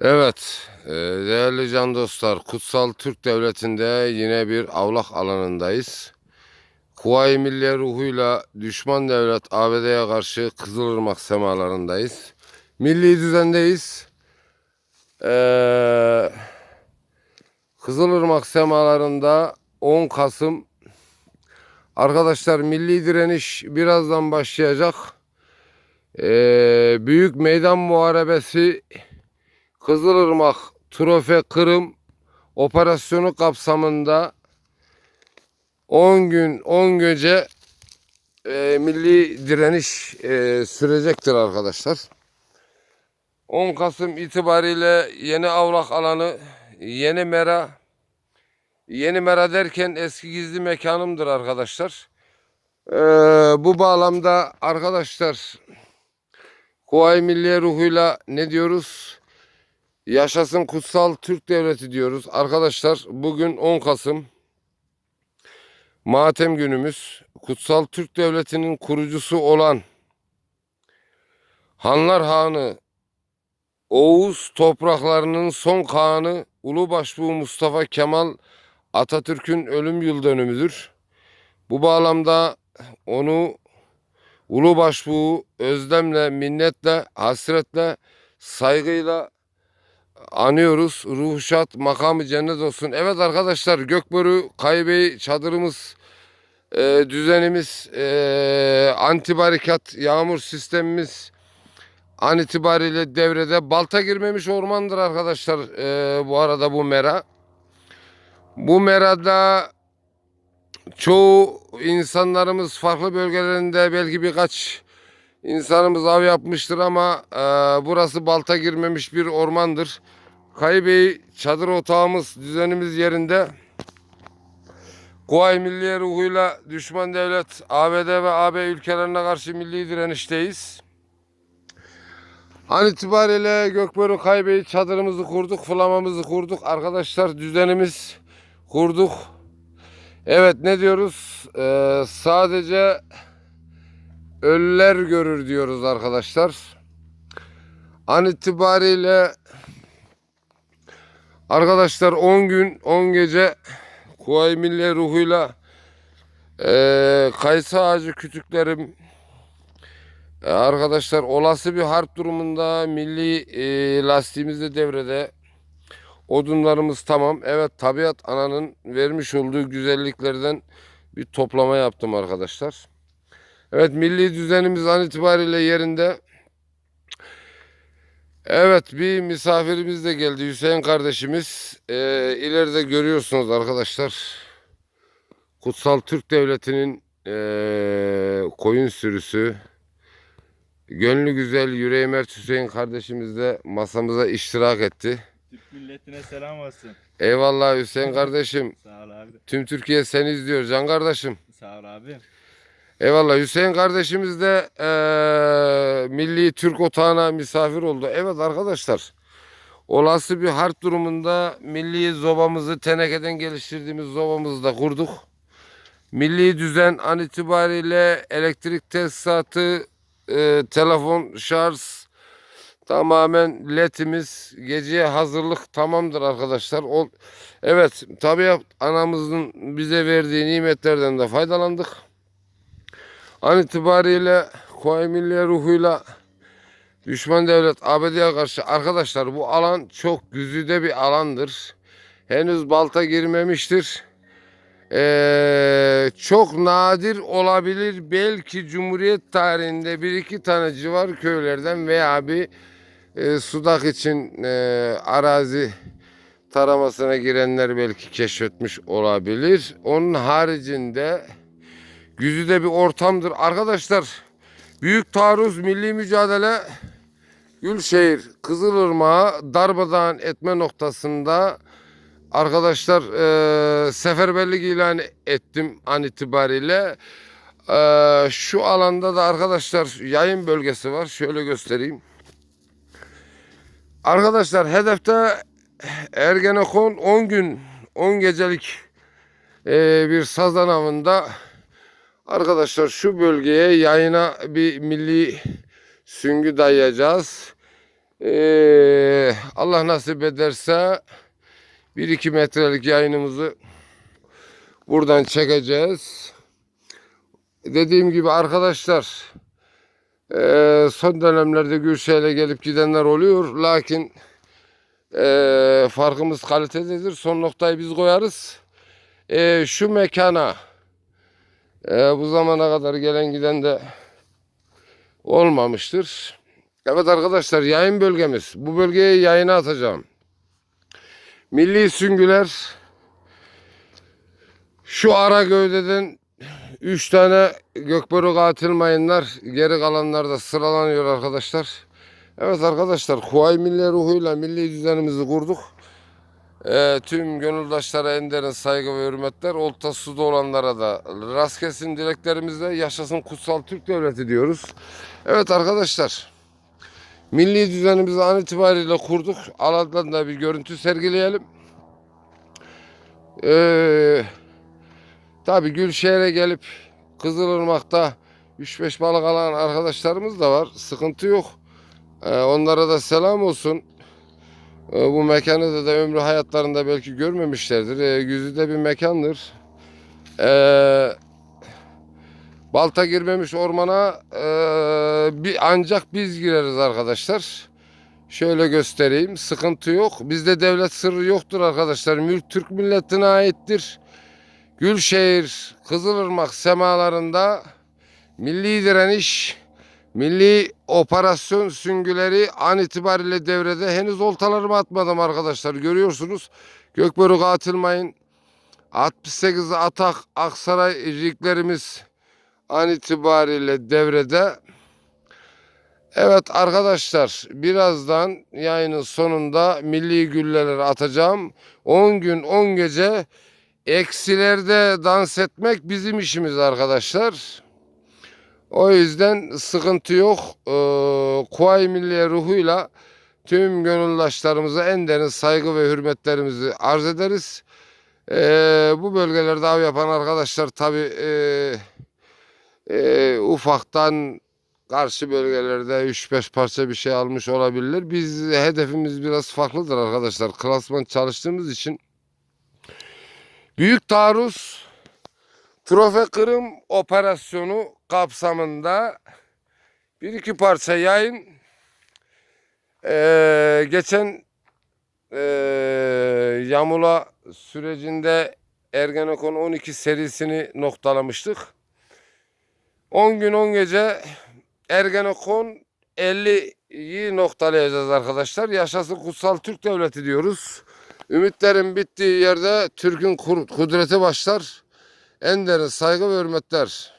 Evet, e, değerli can dostlar, Kutsal Türk Devleti'nde yine bir avlak alanındayız. Kuvayi Milliye ruhuyla düşman devlet ABD'ye karşı Kızılırmak semalarındayız. Milli düzendeyiz. Ee, Kızılırmak semalarında 10 Kasım arkadaşlar milli direniş birazdan başlayacak. Ee, büyük meydan muharebesi Kızılırmak Trofe Kırım operasyonu kapsamında 10 gün 10 gece e, milli direniş e, sürecektir arkadaşlar. 10 Kasım itibariyle yeni avlak alanı yeni mera yeni mera derken eski gizli mekanımdır arkadaşlar. Ee, bu bağlamda arkadaşlar Kuvayi Milliye ruhuyla ne diyoruz? Yaşasın kutsal Türk devleti diyoruz. Arkadaşlar bugün 10 Kasım matem günümüz. Kutsal Türk devletinin kurucusu olan Hanlar Hanı Oğuz topraklarının son kağanı Ulu Başbuğ Mustafa Kemal Atatürk'ün ölüm yıl dönümüdür. Bu bağlamda onu Ulu Başbuğ'u özlemle, minnetle, hasretle, saygıyla anıyoruz. Ruhu şad, makamı cennet olsun. Evet arkadaşlar Gökbörü Kaybey çadırımız, e, düzenimiz, e, anti barikat yağmur sistemimiz an itibariyle devrede. Balta girmemiş ormandır arkadaşlar e, bu arada bu mera. Bu merada çoğu insanlarımız farklı bölgelerinde belki birkaç insanımız av yapmıştır ama e, burası balta girmemiş bir ormandır. Kaybey çadır otağımız düzenimiz yerinde. Kuvayi Milliye ruhuyla düşman devlet ABD ve AB ülkelerine karşı milli direnişteyiz. An itibariyle Gökbörü Kaybey çadırımızı kurduk, flamamızı kurduk. Arkadaşlar düzenimiz kurduk. Evet ne diyoruz? Ee, sadece ölüler görür diyoruz arkadaşlar. An itibariyle arkadaşlar 10 gün 10 gece Kuvayi Milliye ruhuyla ee, kayısı ağacı kütüklerim e, arkadaşlar olası bir harp durumunda milli e, lastiğimiz de devrede odunlarımız tamam. Evet tabiat ananın vermiş olduğu güzelliklerden bir toplama yaptım arkadaşlar. Evet milli düzenimiz an itibariyle yerinde. Evet bir misafirimiz de geldi Hüseyin kardeşimiz. Ee, ileride görüyorsunuz arkadaşlar. Kutsal Türk Devleti'nin ee, koyun sürüsü. Gönlü güzel yüreği mert Hüseyin kardeşimiz de masamıza iştirak etti. Türk milletine selam olsun. Eyvallah Hüseyin kardeşim. Sağ ol abi. Tüm Türkiye seni izliyor can kardeşim. Sağ ol abi. Eyvallah Hüseyin kardeşimiz de eee, Milli Türk Otağı'na misafir oldu. Evet arkadaşlar olası bir harp durumunda milli zobamızı tenekeden geliştirdiğimiz zobamızı da kurduk. Milli düzen an itibariyle elektrik tesisatı, eee, telefon, şarj tamamen ledimiz geceye hazırlık tamamdır arkadaşlar. O, evet tabiat anamızın bize verdiği nimetlerden de faydalandık. An itibariyle Kuvayi Milliye ruhuyla düşman devlet ABD'ye karşı arkadaşlar bu alan çok güzide bir alandır. Henüz balta girmemiştir. Ee, çok nadir olabilir belki Cumhuriyet tarihinde bir iki tane civar köylerden veya bir e, sudak için e, arazi taramasına girenler belki keşfetmiş olabilir. Onun haricinde Güzide bir ortamdır. Arkadaşlar büyük taarruz milli mücadele Gülşehir Kızılırmağı darmadağın etme noktasında arkadaşlar e, seferberlik ilan ettim an itibariyle. E, şu alanda da arkadaşlar yayın bölgesi var. Şöyle göstereyim. Arkadaşlar hedefte Ergenekon 10 gün 10 gecelik e, bir sazan avında Arkadaşlar şu bölgeye yayına bir milli süngü dayayacağız. Ee, Allah nasip ederse 1-2 metrelik yayınımızı buradan çekeceğiz. Dediğim gibi arkadaşlar eee, son dönemlerde Gülşehir'e gelip gidenler oluyor. Lakin eee, farkımız kalitededir. Son noktayı biz koyarız. Eee, şu mekana eee, bu zamana kadar gelen giden de olmamıştır. Evet arkadaşlar yayın bölgemiz. Bu bölgeye yayına atacağım. Milli süngüler şu ara gövdeden 3 tane gökboru katil mayınlar geri kalanlar da sıralanıyor arkadaşlar. Evet arkadaşlar Huay milli ruhuyla milli düzenimizi kurduk. Ee, tüm gönüldaşlara en derin saygı ve hürmetler. Olta suda olanlara da rast kesin dileklerimizle yaşasın kutsal Türk Devleti diyoruz. Evet arkadaşlar. Milli düzenimizi an itibariyle kurduk. Alandan da bir görüntü sergileyelim. Ee, tabii Gülşehir'e gelip Kızılırmak'ta 3-5 balık alan arkadaşlarımız da var. Sıkıntı yok. Ee, onlara da selam olsun. Ee, bu mekanı da, ömrü hayatlarında belki görmemişlerdir. Ee, güzide bir mekandır. Ee, balta girmemiş ormana ee, bir ancak biz gireriz arkadaşlar. Şöyle göstereyim. Sıkıntı yok. Bizde devlet sırrı yoktur arkadaşlar. Mülk Türk milletine aittir. Gülşehir, Kızılırmak semalarında milli direniş, milli operasyon süngüleri an itibariyle devrede. Henüz oltalarımı atmadım arkadaşlar. Görüyorsunuz. Gökbörük atılmayın. 68 atak Aksaray riglerimiz an itibariyle devrede. Evet arkadaşlar birazdan yayının sonunda milli gülleleri atacağım. 10 gün 10 gece eksilerde dans etmek bizim işimiz arkadaşlar. O yüzden sıkıntı yok. Ee, Kuvayi Milliye ruhuyla tüm gönüldaşlarımıza en derin saygı ve hürmetlerimizi arz ederiz. Ee, bu bölgelerde av yapan arkadaşlar tabi ufaktan karşı bölgelerde 3-5 parça bir şey almış olabilirler. Biz hedefimiz biraz farklıdır arkadaşlar. Klasman çalıştığımız için Büyük taarruz Trofe Kırım operasyonu kapsamında bir iki parça yayın Ee, geçen ee, Yamula sürecinde Ergenekon 12 serisini noktalamıştık. 10 gün 10 gece Ergenekon 50'yi noktalayacağız arkadaşlar. Yaşasın kutsal Türk Devleti diyoruz. Ümitlerin bittiği yerde Türk'ün kudreti başlar. En derin saygı ve hürmetler.